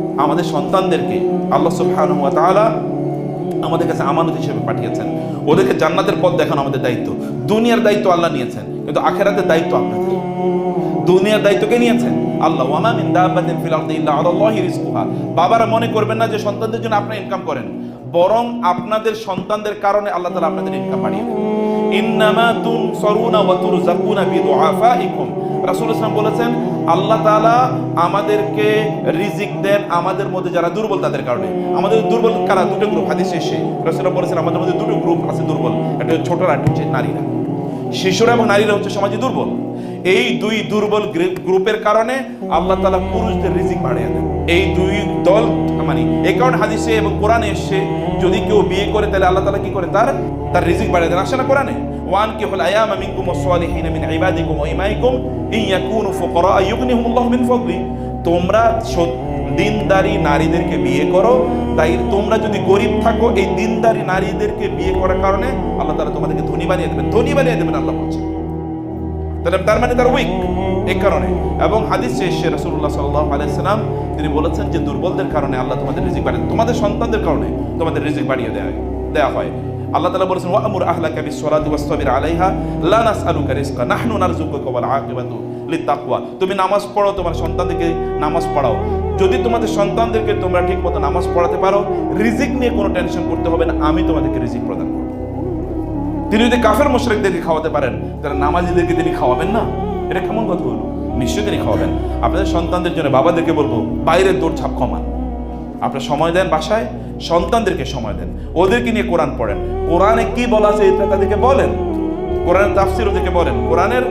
আমাদের সন্তানদেরকে আল্লাহ সুবহানাহু আমাদের কাছে আমানত হিসেবে পাঠিয়েছেন। ওদেরকে জান্নাতের পথ দেখানো আমাদের দায়িত্ব। দুনিয়ার দায়িত্ব আল্লাহ নিয়েছেন, কিন্তু আখেরাতের দায়িত্ব আপনাদের। দুনিয়ার দায়িত্বকে নিয়েছেন? আল্লাহ, ওয়ামা মিন দাব্বাতিন ফিল ইল্লা রিজকুহা। বাবারা মনে করবেন না যে সন্তানদের জন্য আপনি ইনকাম করেন। বরং আপনাদের সন্তানদের কারণে আল্লাহ তাআলা আপনাদের ইনকাম বাড়িয়ে দেন ইন্নামা বিদুআফাইকুম। রাসূল ইসলাম বলেছেন, আল্লাহ আমাদেরকে রিজিক দেন আমাদের মধ্যে যারা দুর্বল তাদের কারণে। আমাদের দুর্বল কারা? দুটো গ্রুপ হাদিস রাসূল বলেছেন, আমাদের মধ্যে দুটো গ্রুপ আছে দুর্বল। একটা ছোটরা হচ্ছে নারীরা। শিশুরা এবং নারীরা হচ্ছে সমাজে দুর্বল। এই দুই দুর্বল গ্রুপের কারণে আল্লাহ তালা পুরুষদের রিজিক বাড়িয়ে দেন। এই দুই দল মানে কারণে হাদিসে এবং কোরআনে এসছে, যদি কেউ বিয়ে করে, তাহলে আল্লাহ তালা কি করে? তার তার রিজিক বাড়িয়ে দেন। আসে না কোরআনে? ওয়ান হল আয়াম মিন মিন তোমরা দিনদারি নারীদেরকে বিয়ে করো। তাই তোমরা যদি গরিব থাকো, এই দিনদারি নারীদেরকে বিয়ে করার কারণে আল্লাহ তালা তোমাদেরকে ধনী বানিয়ে দেবেন। ধনী বানিয়ে দেবেন আল্লাহ বলছে তাহলে তার মানে তার উইক এই কারণে। এবং হাদিস শেষে রসুল্লাহ সাল্লাহ আলাইসালাম তিনি বলেছেন যে দুর্বলদের কারণে আল্লাহ তোমাদের রিজিক বাড়িয়ে তোমাদের সন্তানদের কারণে তোমাদের রিজিক বাড়িয়ে দেয়, দেয়া হয়। আল্লাহ তাআলা বলেছেন আলাইহা নাহনু আকিবাতু তুমি নামাজ পড়ো, তোমার সন্তানদেরকে নামাজ পড়াও। যদি তোমাদের সন্তানদেরকে তোমরা ঠিকমতো নামাজ পড়াতে পারো, রিজিক নিয়ে কোনো টেনশন করতে হবে না, আমি তোমাদেরকে রিজিক প্রদান করব। তিনি যদি কাফের মোশরেকদেরকে খাওয়াতে পারেন, তাহলে নামাজিদেরকে তিনি খাওয়াবেন না? এটা কেমন কথা হলো? নিশ্চয়ই তিনি খাওয়াবেন। আপনাদের সন্তানদের জন্য বাবাদেরকে বলব বাইরের দৌড় ছাপ কমান। আপনার সময় দেন বাসায়, সন্তানদেরকে সময় দেন। ওদেরকে নিয়ে কোরআন পড়েন। কোরআনে কি বলা আছে এটা তাদেরকে বলেন? কোরআনের তাফসির ওদেরকে বলেন। কোরআনের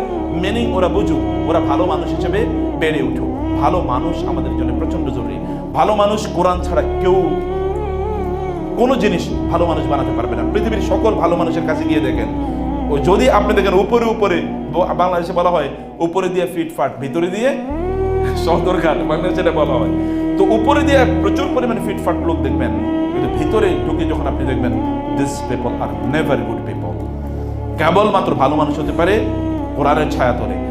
মিনিং ওরা বুঝুক, ওরা ভালো মানুষ হিসেবে বেড়ে উঠুক। ভালো মানুষ আমাদের জন্য প্রচণ্ড জরুরি। ভালো মানুষ কোরআন ছাড়া কেউ কোনো জিনিস ভালো মানুষ বানাতে পারবে না। পৃথিবীর সকল ভালো মানুষের কাছে গিয়ে দেখেন। ও যদি আপনি দেখেন উপরে উপরে বাংলাদেশে বলা হয় উপরে দিয়ে ফিটফাট ভিতরে দিয়ে সদরঘাট বাংলাদেশে এটা বলা হয়। তো উপরে দিয়ে প্রচুর পরিমাণে ফিটফাট লোক দেখবেন। কিন্তু ভিতরে ঢুকে যখন আপনি দেখবেন this people are never good people কেবলমাত্র ভালো মানুষ হতে পারে কোরআনের ছায়া তোলে